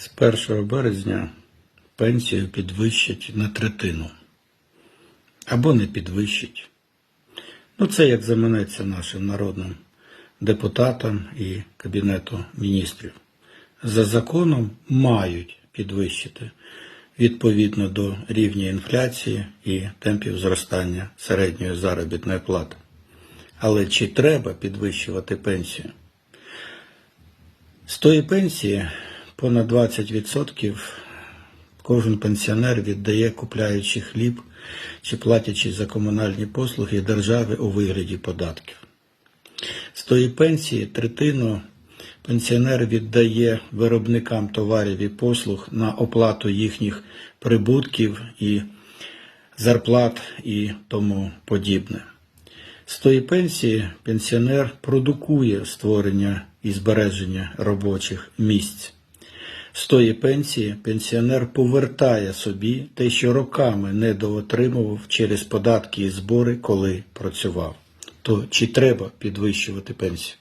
З 1 березня пенсію підвищать на третину. Або не підвищать. Ну, це як заманеться нашим народним депутатам і Кабінету міністрів. За законом мають підвищити відповідно до рівня інфляції і темпів зростання середньої заробітної плати. Але чи треба підвищувати пенсію? З тої пенсії понад 20% кожен пенсіонер віддає, купляючи хліб чи платячи за комунальні послуги держави у вигляді податків. З тої пенсії третину пенсіонер віддає виробникам товарів і послуг на оплату їхніх прибутків і зарплат і тому подібне. З тої пенсії пенсіонер продукує створення і збереження робочих місць. Тої пенсії пенсіонер повертає собі те, що роками недоотримував через податки і збори, коли працював. То чи треба підвищувати пенсію?